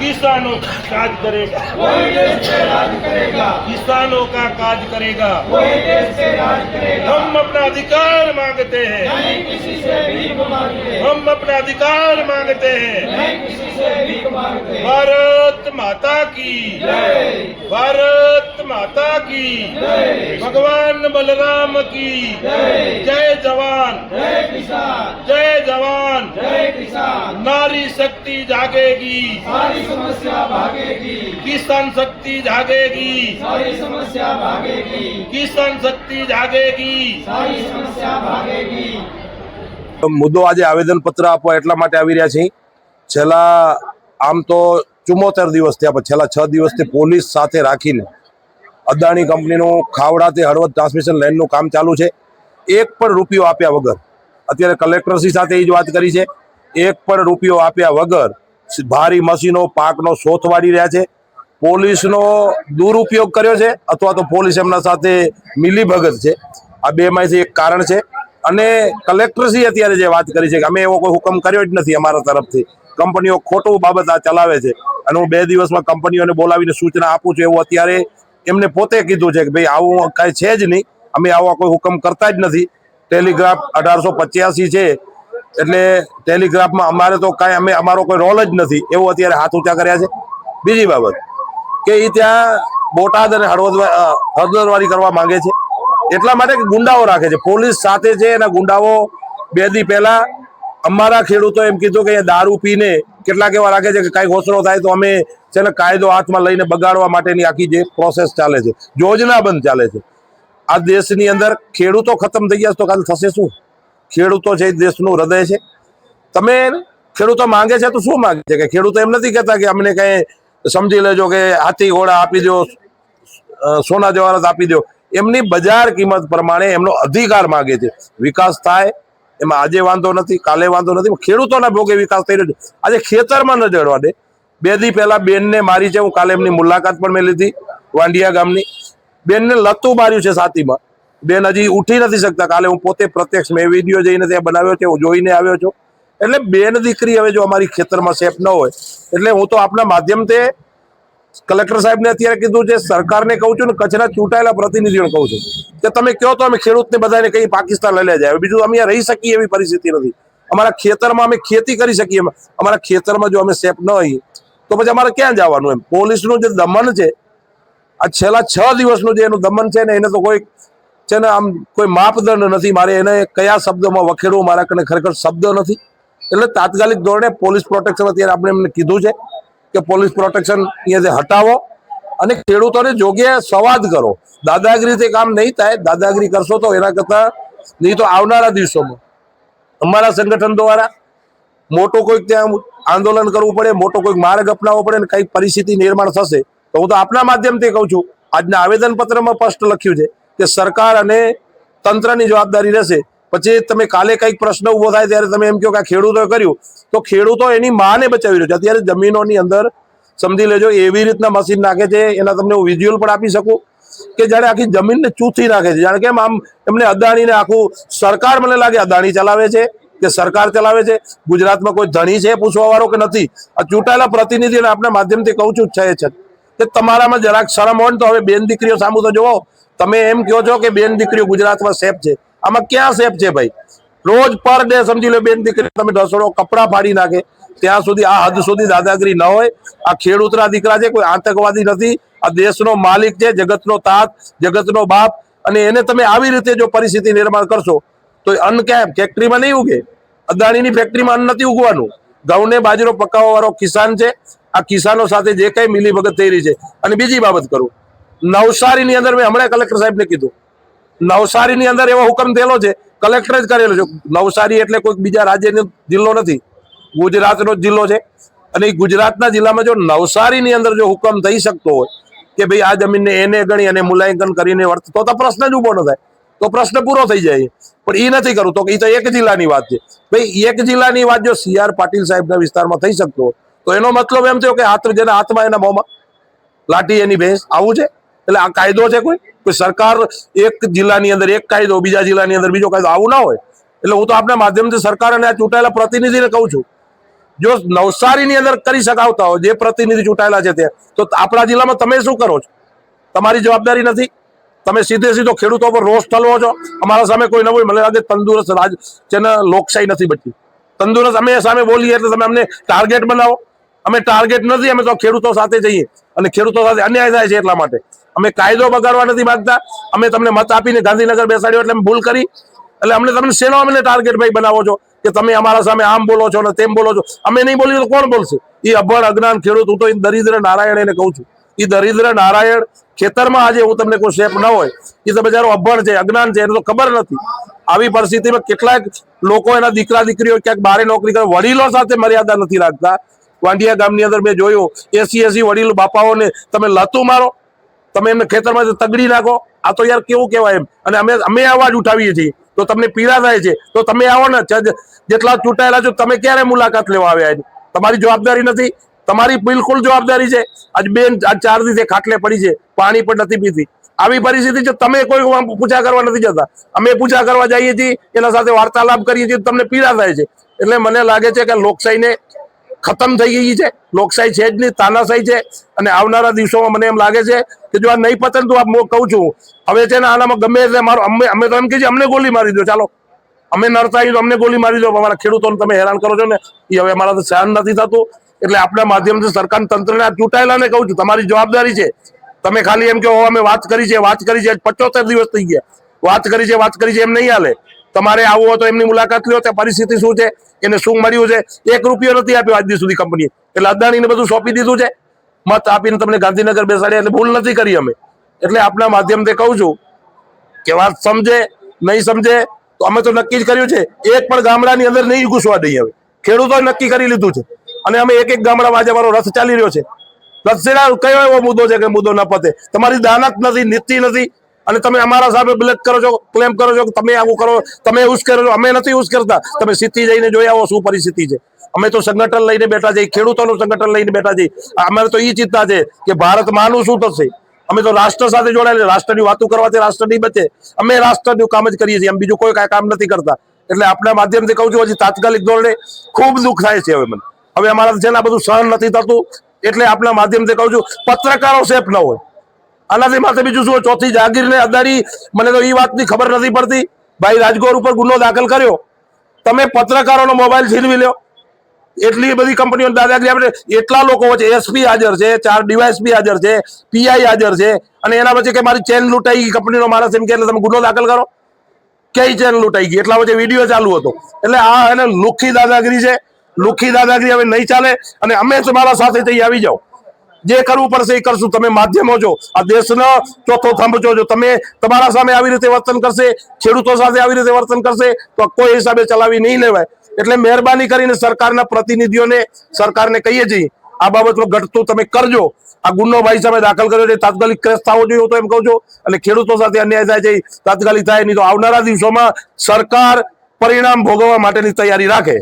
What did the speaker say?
किसानों का काज करेगा। वही देश से राज करेगा। किसानों का काज करेगा। वही देश से राज करेगा। हम अपना अधिकार मांगते हैं। नहीं किसी से भीख मांगते। हम अपना अधिकार मांगते हैं। नहीं किसी से भीख मांगते। માતા કી ભારત માતા કી ભગવાન બલરામ કી જય. જવાન જય જવાન નારી શક્તિ જાગેગી. સારી કિસાન શક્તિ જાગેગી. સારી કિસાન શક્તિ જાગેગી. સારી મુદ્દો આજે આવેદન પત્ર આપવા એટલા માટે આવી રહ્યા છીએ. છેલ્લા આમ તો ચુમ્મોતેર દિવસ થયા, પણ છેલ્લા છ દિવસથી પોલીસ સાથે રાખીને અદાણી કંપનીનું ખાવડાથી હળવદ ટ્રાન્સમિશન લાઇનનું કામ ચાલુ છે. એક પણ રૂપિયો આપ્યા વગર, અત્યારે કલેક્ટરશ્રી સાથે એ જ વાત કરી છે, એક પણ રૂપિયો આપ્યા વગર ભારી મશીનો, પાકનો શોથ વાળી રહ્યા છે. પોલીસનો દુરુપયોગ કર્યો છે, અથવા તો પોલીસ એમના સાથે મિલીભગત છે. આ બેમાંથી એક કારણ છે. અને કલેક્ટરશ્રી અત્યારે જે વાત કરી છે કે અમે એવો કોઈ હુકમ કર્યો જ નથી અમારા તરફથી. કંપનીઓ ખોટું બાબત આ ચલાવે છે. અને હું બે દિવસમાં કંપનીઓને બોલાવીને સૂચના આપું છું એવું અત્યારે એમને પોતે કીધું છે કે ભાઈ આવું કાંઈ છે જ નહીં. અમે આવા કોઈ હુકમ કરતા જ નથી. ટેલિગ્રાફ અઢારસો પચ્યાસી છે. એટલે ટેલિગ્રાફમાં અમારે તો કાંઈ અમે, અમારો કોઈ રોલ જ નથી. એવું અત્યારે હાથ ઊંચા કર્યા છે. બીજી બાબત કે એ ત્યાં બોટાદ અને હળવદ હળદરવારી કરવા માંગે છે. એટલા માટે ગુંડાઓ રાખે છે. પોલીસ સાથે છે એના ગુંડાઓ બે દી પહેલા અમારા ખેડૂતો એમ કીધું કે દારૂ પીને કેટલાક એવા રાખે છે કે કાંઈક હોસરો થાય તો અમે છે ને કાયદો હાથમાં લઈને બગાડવા માટેની આખી જે પ્રોસેસ ચાલે છે. યોજના બંધ ચાલે છે. આ દેશની અંદર ખેડૂતો ખતમ થઈ ગયા તો કાલે થશે શું? ખેડૂતો છે એ દેશનું હૃદય છે. તમે ખેડૂતો માંગે છે તો શું માંગે છે? કે ખેડૂતો એમ નથી કહેતા કે અમને કઈ સમજી લેજો કે હાથી ઘોડા આપી દો સોના જવાહરાત આપી દો. એમની બજાર કિંમત પ્રમાણે એમનો અધિકાર માગે છે. વિકાસ થાય, એમાં આજે વાંધો નથી, કાલે વાંધો નથી ખેડૂતોના ભોગે વિકાસ થઈ રહ્યો છે. આજે ખેતરમાં ન જડવા દે. બે દી પહેલા બેનને મારી છે, હું કાલે એમની મુલાકાત પણ મેં લીધી, વાંડિયા ગામની. બેનને લતું માર્યું છે સાતીમાં બેન હજી ઉઠી નથી શકતા, કાલે હું પોતે પ્રત્યક્ષ મેં વીડિયો જઈને ત્યાં બનાવ્યો છે જોઈને આવ્યો છું. એટલે બેન દીકરી હવે જો અમારી ખેતરમાં સેફ ન હોય, એટલે હું તો આપના માધ્યમથી કલેક્ટર સાહેબને અત્યારે કીધું છે, સરકારને કહું છું ને, કચ્છના ચૂંટાયેલા પ્રતિનિધિઓને કહું છું કે તમે કહો તો અમે ખેડૂતને બધાને કઈ પાકિસ્તાન લઈ જાય બીજું અમે રહી શકીએ એવી પરિસ્થિતિ નથી. અમારા ખેતરમાં અમે ખેતી કરી શકીએ અમારા ખેતરમાં જો અમે સેફ ન હોઈએ, તો પછી અમારે ક્યાં જવાનું એમ? પોલીસનું જે દમન છે, આ છેલ્લા છ દિવસનું જે એનું દમન છે ને, એને તો કોઈ છે ને, આમ કોઈ માપદંડ નથી. મારે એને કયા શબ્દોમાં વખેડવું, મારા કને ખરેખર શબ્દ નથી. એટલે તાત્કાલિક ધોરણે પોલીસ પ્રોટેક્શન અત્યારે આપણે એમને કીધું છે. કે પોલીસ પ્રોટેક્શન અહીંયાથી હટાવો અને ખેડૂતોને યોગ્ય સંવાદ કરો. દાદાગીરીથી કામ નહીં થાય, દાદાગીરી કરશો તો એના કરતાં નહીં તો આવનારા દિવસોમાં. અમારા સંગઠન દ્વારા મોટું કોઈક ત્યાં આંદોલન કરવું પડે, મોટો કોઈક માર્ગ અપનાવવો પડે ને કંઈક પરિસ્થિતિ નિર્માણ થશે, તો હું તો આપના માધ્યમથી કહું છું. આજના આવેદનપત્રમાં સ્પષ્ટ લખ્યું છે કે સરકાર અને તંત્રની જવાબદારી રહેશે. પછી તમે કાલે કંઈક પ્રશ્ન ઊભો થાય ત્યારે તમે એમ કહો કે આ કર્યું. તો ખેડૂતો એની માને બચાવી રહ્યો છે અત્યારે જમીનોની અંદર સમજી લેજો, એવી રીતના મશીન નાખે છે, એના તમને હું વિઝ્યુઅલ પણ આપી શકું કે જાણે આખી જમીનને ચૂથી નાખે છે. જાણે કેમ આમ એમને અદાણીને આખું સરકાર મને લાગે અદાણી ચલાવે છે કે સરકાર ચલાવે છે? ગુજરાતમાં કોઈ ધણી છે પૂછવા વાળો કે નથી? આ ચૂંટાયેલા પ્રતિનિધિઓને આપણા માધ્યમથી કહું છું છે છે. કે તમારામાં જરાક શરમ હોય તો હવે બેન દીકરીઓ સામુ તો જોવો તમે એમ કહો છો કે બેન દીકરીઓ ગુજરાતમાં સેફ છે. આમાં ક્યાં સેફ છે ભાઈ? રોજ પર ડે સમજી લો બેન દીકરી, તમે ઢસડો કપડાં ફાડી નાખે, ત્યાં સુધી આ હદ સુધી દાદાગીરી ન હોય. આ ખેડૂતના દીકરા છે, કોઈ આતંકવાદી નથી. આ દેશનો માલિક છે, જગતનો તાત, જગતનો બાપ, અને એને તમે આવી રીતે જો પરિસ્થિતિ નિર્માણ કરશો, તો અન્ન ક્યાં ફેક્ટરીમાં નહીં ઉગે? અદાણીની ફેક્ટરીમાં અન્ન નથી ઉગવાનું. ઘઉંને બાજરો પકાવવા વાળો કિસાન છે. આ કિસાનો સાથે જે કઈ મિલીભગત થઈ રહી છે. અને બીજી બાબત કરું. નવસારીની અંદર મેં હમણાં કલેક્ટર સાહેબને કીધું. નવસારીની અંદર એવો હુકમ થયેલો છે, કલેક્ટર જ કરેલો છે. નવસારી એટલે કોઈક બીજા રાજ્યનો જિલ્લો નથી. ગુજરાતનો જ જિલ્લો છે. અને એ ગુજરાતના જિલ્લામાં જો નવસારીની અંદર જો હુકમ થઈ શકતો હોય, કે ભાઈ આ જમીનને એને ગણી અને મૂલ્યાંકન કરીને વર્ત, તો તો પ્રશ્ન જ ઊભો ન થાય. તો પ્રશ્ન પૂરો થઈ જાય. પણ એ નથી કરવું. તો એ તો એક જિલ્લાની વાત છે. ભાઈ એક જિલ્લાની વાત જો સી આર પાટીલ સાહેબના વિસ્તારમાં થઈ શકતો હોય, તો એનો મતલબ એમ થયો કે હાથ જેના હાથમાં એના મોંમાં. લાઠી એની ભેંસ આવું છે? એટલે આ કાયદો છે કોઈ? કોઈ સરકાર એક જિલ્લાની અંદર એક કાયદો, બીજા જિલ્લાની અંદર બીજો કાયદો, આવું ના હોય. એટલે હું તો આપણા માધ્યમથી સરકાર અને આ ચૂંટાયેલા પ્રતિનિધિને કહું છું. જો નવસારીની અંદર કરી શકાવતા હોય, જે પ્રતિનિધિ ચૂંટાયેલા છે તે, તો આપણા જિલ્લામાં તમે શું કરો છો? તમારી જવાબદારી નથી. તમે સીધે સીધો ખેડૂતો પર રોષ ઠલવો છો. અમારા સામે કોઈ નવું મને લાગે તંદુરસ્ત રાજ છે ને લોકશાહી નથી બચી. તંદુરસ્ત અમે સામે બોલીએ એટલે તમે અમને ટાર્ગેટ બનાવો. અમે ટાર્ગેટ નથી, અમે તો ખેડૂતો સાથે જઈએ. અને ખેડૂતો સાથે અન્યાય થાય છે એટલા માટે. અમે કાયદો બગાડવા નથી માંગતા. અમે તમને મત આપીને ગાંધીનગર બેસાડ્યો એટલે ભૂલ કરી. એટલે અમને તમને શેનો અમને ટાર્ગેટ ભાઈ બનાવો છો? કે તમે અમારા સામે આમ બોલો છો ને તેમ બોલો છો? અમે નહીં બોલીએ તો કોણ બોલશે? એ અભણ, અજ્ઞાન ખેડૂત, હું તો એ દરિદ્ર નારાયણ એને કહું છું. એ દરિદ્ર નારાયણ ખેતરમાં આજે હું તમને કોઈ શેપ ન હોય. એ તો બજારો અભણ છે, અજ્ઞાન છે, એને તો ખબર નથી. આવી પરિસ્થિતિમાં કેટલાક લોકો એના દીકરા, દીકરીઓ ક્યાંક બારે નોકરી કરે, વડીલો સાથે મર્યાદા નથી રાખતા. વાંડિયા ગામની અંદર મેં જોયું એસી એસી વડીલ બાપાઓને તમે લતું મારો, તમે એમને ખેતરમાં તગડી નાખો, આ તો યાર કેવું કહેવાય એમ. અને અમે અમે અવાજ ઉઠાવીએ છીએ. તો તમને પીડા થાય છે. તો તમે આવો ને જેટલા ચૂંટાયેલા છો, તમે ક્યારે મુલાકાત લેવા આવ્યા છે તમારી જવાબદારી નથી. તમારી બિલકુલ જવાબદારી છે. આજ બેન આજ ચાર દિવસે ખાટલે પડી છે. પાણી પણ નથી પીતી. આવી પરિસ્થિતિ છે, તમે કોઈ પૂછા કરવા નથી જતા. અમે પૂછા કરવા જઈએ છીએ, એના સાથે વાર્તાલાપ કરીએ છીએ તમને પીડા થાય છે. એટલે મને લાગે છે કે લોકશાહીને ખતમ થઈ ગઈ છે. લોકશાહી છે જ નહીં, તાનાશાહી છે. અને આવનારા દિવસોમાં મને એમ લાગે છે કે જો આ નહીં પતન તો હું કહું છું, હવે છે ને આનામાં ગમે એટલે મારો અમે અમે તો એમ કહીએ અમને ગોલી મારી દો, ચાલો. અમે આવીએ તો અમને ગોલી મારી દો અમારા ખેડૂતોને તમે હેરાન કરો છો ને, એ હવે અમારાથી સહન નથી થતું. એટલે આપણા માધ્યમથી સરકાર તંત્રને આ ચૂંટાયેલાને કહું છું, તમારી જવાબદારી છે. તમે ખાલી એમ કહો અમે વાત કરી છે, વાત કરી છે, પચોતેર દિવસ થઈ ગયા. વાત કરી છે, વાત કરી છે, એમ નહીં હાલે. તમારે આવવું હોય તો એમની મુલાકાત લ્યો. ત્યાં પરિસ્થિતિ શું છે? એને શું મળ્યું છે? એક રૂપિયો નથી આપ્યો આજ સુધી કંપનીએ. એટલે અદાણીને બધું સોંપી દીધું છે. મત આપીને તમને ગાંધીનગર બેસાડ્યા એટલે ભૂલ નથી કરી અમે. એટલે આપના માધ્યમથી કહું છું કે વાત સમજે, નહીં સમજે, તો અમે તો નક્કી જ કર્યું છે. એક પણ ગામડાની અંદર નહીં ઘૂસવા દઈએ હવે. ખેડૂતોએ નક્કી કરી લીધું છે. અને અમે એક એક ગામડામાં આજે અમારો રથ ચાલી રહ્યો છે. રથસેના કયો એવો મુદ્દો છે કે મુદ્દો ન પતે? તમારી દાનત નથી, નીતિ નથી. અને તમે અમારા સામે બ્લેક કરો છો ક્લેમ કરો છો તમે આવું કરો, તમે યુઝ કરો છો. અમે નથી યુઝ કરતા. તમે સીધી જઈને જોઈ આવો શું પરિસ્થિતિ છે. અમે તો સંગઠન લઈને બેઠા છીએ, ખેડૂતોનું સંગઠન લઈને બેઠા છીએ. અમારે તો એ ચિંતા છે કે ભારતમાંનું શું થશે? અમે તો રાષ્ટ્ર સાથે જોડાયેલા રાષ્ટ્રની વાતો કરવાથી રાષ્ટ્ર નહીં બચે. અમે રાષ્ટ્રનું કામ જ કરીએ છીએ એમ બીજું કોઈ કાંઈ કામ નથી કરતા. એટલે આપણા માધ્યમથી કહું છું, હજી તાત્કાલિક ધોરણે ખૂબ દુઃખ થાય છે હવે મને. હવે અમારા છે ને આ બધું સહન નથી થતું. એટલે આપણા માધ્યમથી કહું છું, પત્રકારો સેફ ન હોય. આનાથી માથે બીજું શું? ચોથી જાગીરને અદારી મને તો એ વાતની ખબર નથી પડતી. ભાઈ રાજગોર ઉપર ગુનો દાખલ કર્યો. તમે પત્રકારોનો મોબાઈલ છીનવી લ્યો. એટલી બધી કંપનીઓ દાદાગીરી આપણે એટલા લોકો વચ્ચે એસપી હાજર છે, ચાર ડીવાયસપી હાજર છે પીઆઈ હાજર છે. અને એના પછી કે મારી ચેન લૂંટાઈ ગઈ કંપનીનો માણસ એમ કે એટલે તમે ગુનો દાખલ કરો. કઈ ચેન લૂંટાઈ ગઈ? એટલા વચ્ચે વીડિયો ચાલુ હતો. એટલે આ એને લુખ્ખી દાદાગીરી છે. લુખ્ખી દાદાગીરી હવે નહીં ચાલે. અને અમે તમારા સાથે જઈ આવી જાઓ. જે કરવું પડશે એ કરશું. તમે માધ્યમો છો. આ દેશનો ચોથો થંભ છો. જો તમે તમારા સામે આવી રીતે વર્તન કરશે, ખેડૂતો સાથે આવી રીતે વર્તન કરશે, તો કોઈ હિસાબે ચલાવી નહીં લેવાય. એટલે મહેરબાની કરીને સરકારના પ્રતિનિધિઓને, સરકારને કહીએ છીએ, આ બાબતમાં ઘટતું તમે કરજો. આ ગુનો ભાઈ સામે દાખલ કર્યો છે. તાત્કાલિક કેસ થવો જોઈએ તો એમ કહું છું. અને ખેડૂતો સાથે અન્યાય થાય છે તાત્કાલિક થાય નહીં તો આવનારા દિવસોમાં સરકાર પરિણામ ભોગવવા માટેની તૈયારી રાખે.